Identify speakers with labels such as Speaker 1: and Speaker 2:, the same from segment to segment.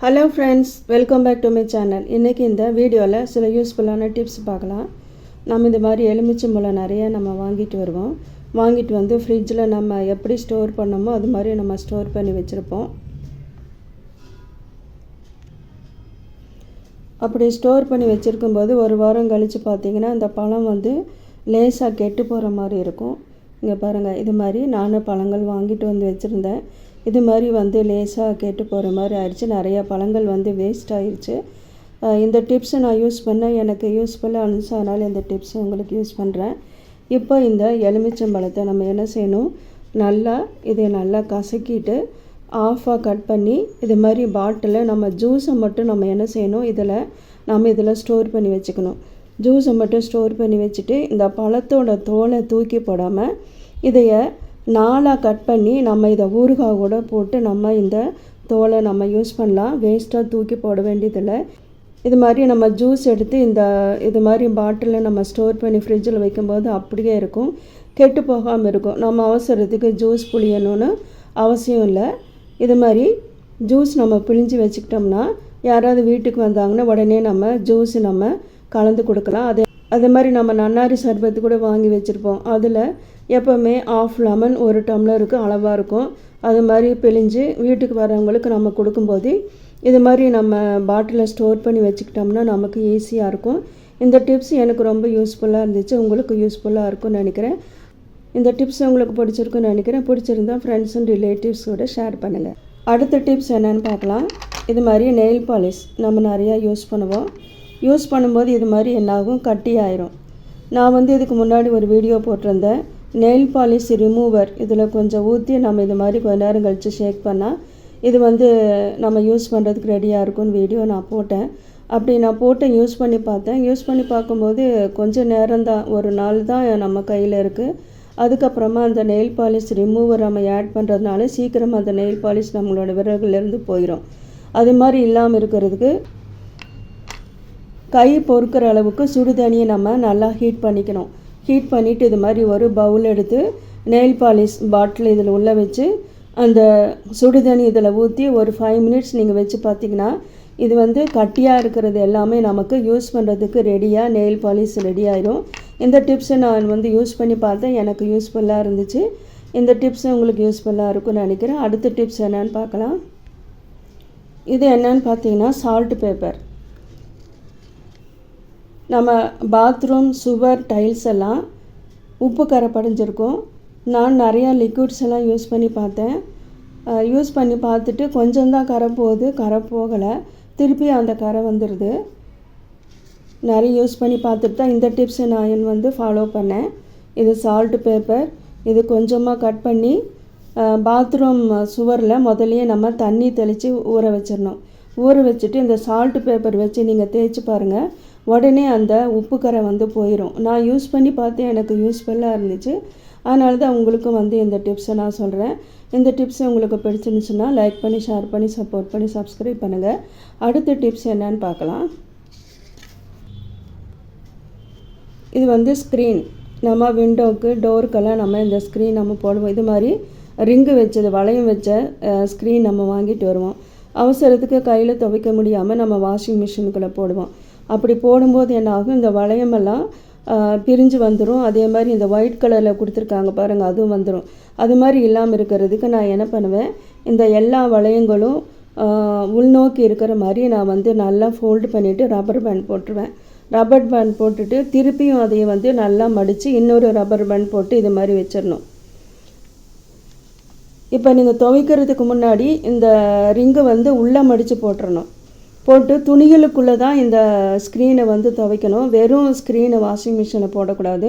Speaker 1: Hello friends welcome back to my channel இன்றைக்கி இந்த வீடியோவில் சில யூஸ்ஃபுல்லான டிப்ஸ் பார்க்கலாம். நம்ம இந்த மாதிரி எலுமிச்சை எலுமிச்சம்பழம் நிறைய நம்ம வாங்கிட்டு வருவோம். வாங்கிட்டு வந்து ஃப்ரிட்ஜில் நம்ம எப்படி ஸ்டோர் பண்ணோமோ அது மாதிரி நம்ம ஸ்டோர் பண்ணி வச்சுருப்போம். அப்படி ஸ்டோர் பண்ணி வச்சுருக்கும்போது ஒரு வாரம் கழித்து பார்த்தீங்கன்னா அந்த பழம் வந்து லேசாக கெட்டு போகிற மாதிரி இருக்கும். இங்கே பாருங்கள் இது மாதிரி நானும் பழங்கள் வாங்கிட்டு வந்து வச்சுருந்தேன். இது மாதிரி வந்து லேசாக கெட்டு போகிற மாதிரி ஆயிடுச்சு. நிறையா பழங்கள் வந்து வேஸ்ட் ஆயிடுச்சு இந்த டிப்ஸை நான் யூஸ் பண்ண எனக்கு யூஸ்ஃபுல்லாக இருந்துச்சு. அதனால் இந்த டிப்ஸை உங்களுக்கு யூஸ் பண்ணுறேன் இப்போ இந்த எலுமிச்சம்பழத்தை நம்ம என்ன செய்யணும்? நல்லா இதை நல்லா கசக்கிட்டு ஆஃபாக கட் பண்ணி இது மாதிரி பாட்டிலில் நம்ம ஜூஸை மட்டும் நம்ம என்ன செய்யணும்? இதில் நம்ம இதில் ஸ்டோர் பண்ணி வச்சுக்கணும். ஜூஸை மட்டும் ஸ்டோர் பண்ணி வச்சுட்டு இந்த பழத்தோட தோலை தூக்கி போடாமல் இதைய நாலாக கட் பண்ணி நம்ம இதை ஊறுகாய் கூட போட்டு நம்ம இந்த தோலை நம்ம யூஸ் பண்ணலாம். வேஸ்ட்டாக தூக்கி போட வேண்டியதில்லை. இது மாதிரி நம்ம ஜூஸ் எடுத்து இந்த இது மாதிரி பாட்டிலில் நம்ம ஸ்டோர் பண்ணி ஃப்ரிட்ஜில் வைக்கும்போது அப்படியே இருக்கும். கெட்டு போகாமல் இருக்கும். நம்ம அவசரத்துக்கு ஜூஸ் புளியணும்னு அவசியம் இல்லை. இது மாதிரி ஜூஸ் நம்ம பிழிஞ்சு வச்சுக்கிட்டோம்னா யாராவது வீட்டுக்கு வந்தாங்கன்னா உடனே நம்ம ஜூஸ் நம்ம கலந்து கொடுக்கலாம். அதே அதே மாதிரி நம்ம நன்னாரி சர்பத்து கூட வாங்கி வச்சுருப்போம். அதில் எப்போவுமே ஆஃப் லெமன் ஒரு டம்ளருக்கு அளவாக இருக்கும். அது மாதிரி பிழிஞ்சு வீட்டுக்கு வரவங்களுக்கு நம்ம கொடுக்கும்போது இது மாதிரி நம்ம பாட்டிலில் ஸ்டோர் பண்ணி வச்சுக்கிட்டோம்னா நமக்கு ஈஸியாக இருக்கும். இந்த டிப்ஸ் எனக்கு ரொம்ப யூஸ்ஃபுல்லாக இருந்துச்சு. உங்களுக்கு யூஸ்ஃபுல்லாக இருக்கும்னு நினைக்கிறேன். இந்த டிப்ஸ் உங்களுக்கு பிடிச்சிருக்குன்னு நினைக்கிறேன். பிடிச்சிருந்தா ஃப்ரெண்ட்ஸ் அண்ட் ரிலேட்டிவ்ஸோட ஷேர் பண்ணுங்கள் அடுத்த டிப்ஸ் என்னென்னு பார்க்கலாம். இது மாதிரி நெயில் பாலிஷ் நம்ம நிறையா யூஸ் பண்ணுவோம். யூஸ் பண்ணும்போது இது மாதிரி என்னாகும்? கட்டி ஆயிரும். நான் வந்து இதுக்கு முன்னாடி ஒரு வீடியோ போட்டிருந்தேன். நெயில் பாலிஷ் ரிமூவர் இதில் கொஞ்சம் ஊற்றி நம்ம இது மாதிரி கொஞ்ச நேரம் கழித்து ஷேக் பண்ணால் இது வந்து நம்ம யூஸ் பண்ணுறதுக்கு ரெடியாக இருக்கும்னு வீடியோ நான் போட்டேன். அப்படி நான் போட்டு யூஸ் பண்ணி பார்த்தேன். யூஸ் பண்ணி பார்க்கும்போது கொஞ்சம் நேரம் தான் ஒரு நாள் தான் நம்ம கையில் இருக்குது அதுக்கப்புறமா அந்த நெயில் பாலிஷ் ரிமூவர் நம்ம ஆட் பண்ணுறதுனால சீக்கிரமாக அந்த நெயில் பாலிஷ் நம்மளோட விரல்கள்லேருந்து போயிடும் அது மாதிரி இல்லாமல் இருக்கிறதுக்கு கை பொறுக்கிற அளவுக்கு சுடு தண்ணியை நம்ம நல்லா ஹீட் பண்ணிக்கணும். ஹீட் பண்ணிவிட்டு இது மாதிரி ஒரு பவுல் எடுத்து நெயில் பாலிஷ் பாட்டில் இதில் உள்ளே வச்சு அந்த சுடு தண்ணி இதில் ஊற்றி ஒரு ஃபைவ் மினிட்ஸ் நீங்கள் வச்சு பார்த்தீங்கன்னா இது வந்து கட்டியாக இருக்கிறது எல்லாமே நமக்கு யூஸ் பண்ணுறதுக்கு ரெடியாக நெயில் பாலிஷ் ரெடி இந்த டிப்ஸை நான் வந்து யூஸ் பண்ணி பார்த்தேன். எனக்கு யூஸ்ஃபுல்லாக இருந்துச்சு. இந்த டிப்ஸ் உங்களுக்கு யூஸ்ஃபுல்லாக இருக்கும்னு நினைக்கிறேன். அடுத்த டிப்ஸ் என்னென்னு பார்க்கலாம். இது என்னன்னு பார்த்தீங்கன்னா சால்ட் பேப்பர் நம்ம பாத்ரூம் சுவர் டைல்ஸ் எல்லாம் உப்பு கரை படிஞ்சிருக்கும் நான் நிறையா லிக்விட்ஸ் எல்லாம் யூஸ் பண்ணி பார்த்தேன். யூஸ் பண்ணி பார்த்துட்டு கொஞ்சம் தான் கரை போகுது. கரை போகலை. திருப்பி அந்த கரை வந்துடுது நிறைய யூஸ் பண்ணி பார்த்துட்டு தான் இந்த டிப்ஸை நான் வந்து ஃபாலோ பண்ணேன். இது சால்ட் பேப்பர் இது கொஞ்சமாக கட் பண்ணி பாத்ரூம் சுவரில் முதலையே நம்ம தண்ணி தெளித்து ஊற வச்சிடணும். ஊற வச்சுட்டு இந்த சால்ட் பேப்பர் வச்சு நீங்கள் தேய்ச்சி பாருங்கள் உடனே அந்த உப்பு கரை வந்து போயிடும் நான் யூஸ் பண்ணி பார்த்தேன் எனக்கு யூஸ்ஃபுல்லாக இருந்துச்சு. அதனால தான் உங்களுக்கும் வந்து இந்த டிப்ஸை நான் சொல்கிறேன் இந்த டிப்ஸ் உங்களுக்கு பிடிச்சிருந்துச்சுன்னா லைக் பண்ணி ஷேர் பண்ணி சப்போர்ட் பண்ணி சப்ஸ்கிரைப் பண்ணுங்கள் அடுத்த டிப்ஸ் என்னன்னு பார்க்கலாம். இது வந்து ஸ்க்ரீன் நம்ம விண்டோவுக்கு டோருக்கெல்லாம் நம்ம இந்த ஸ்க்ரீன் நம்ம போடுவோம். இது மாதிரி ரிங்கு வச்சது வளையம் வச்ச ஸ்க்ரீன் நம்ம வாங்கிட்டு வருவோம். அவசரத்துக்கு கையில் துவைக்க முடியாமல் நம்ம வாஷிங் மிஷினுக்குள்ளே போடுவோம். அப்படி போடும்போது என்ன ஆகும்? இந்த வளையமெல்லாம் பிரிஞ்சு வந்துடும் அதே மாதிரி இந்த ஒயிட் கலரில் கொடுத்துருக்காங்க பாருங்கள் அதுவும் வந்துடும் அது மாதிரி இல்லாமல் இருக்கிறதுக்கு நான் என்ன பண்ணுவேன்? இந்த எல்லா வளையங்களும் உள்நோக்கி இருக்கிற மாதிரி நான் வந்து நல்லா ஃபோல்டு பண்ணிவிட்டு ரப்பர் பேண்ட் போட்டுருவேன். ரப்பர் பேண்ட் போட்டுட்டு திருப்பியும் அதையும் வந்து நல்லா மடித்து இன்னொரு ரப்பர் பேண்ட் போட்டு இது மாதிரி வச்சிடணும். இப்போ நீங்கள் துவைக்கிறதுக்கு முன்னாடி இந்த ரிங்கை வந்து உள்ளே மடித்து போட்டுறணும். போட்டு துணிகளுக்குள்ளே தான் இந்த ஸ்க்ரீனை வந்து துவைக்கணும். வெறும் ஸ்க்ரீனை வாஷிங் மிஷினில் போடக்கூடாது.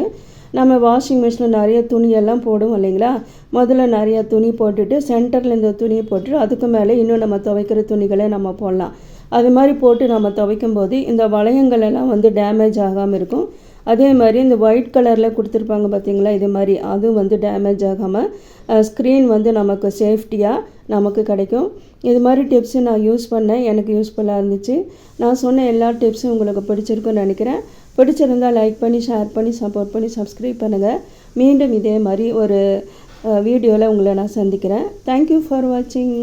Speaker 1: நம்ம வாஷிங் மிஷினில் நிறைய துணியெல்லாம் போடுவோம் இல்லைங்களா? முதல்ல நிறைய துணி போட்டுட்டு சென்டரில் இந்த துணியை போட்டுட்டு அதுக்கு மேலே இன்னும் நம்ம துவைக்கிற துணிகளை நம்ம போடலாம். அது மாதிரி போட்டு நம்ம துவைக்கும் போது இந்த வளையங்கள் எல்லாம் வந்து டேமேஜ் ஆகாமல் இருக்கும். அதே மாதிரி இந்த ஒயிட் கலரில் கொடுத்துருப்பாங்க பார்த்தீங்களா இது மாதிரி அதுவும் வந்து டேமேஜ் ஆகாமல் ஸ்க்ரீன் வந்து நமக்கு சேஃப்டியாக நமக்கு கிடைக்கும். இது மாதிரி டிப்ஸு நான் யூஸ் பண்ணேன் எனக்கு யூஸ்ஃபுல்லாக இருந்துச்சு. நான் சொன்ன எல்லா டிப்ஸும் உங்களுக்கு பிடிச்சிருக்குன்னு நினைக்கிறேன். பிடிச்சிருந்தால் லைக் பண்ணி ஷேர் பண்ணி சப்போர்ட் பண்ணி சப்ஸ்கிரைப் பண்ணுங்கள் மீண்டும் இதே மாதிரி ஒரு வீடியோவில் உங்களை நான் சந்திக்கிறேன். தேங்க்யூ ஃபார் வாட்சிங்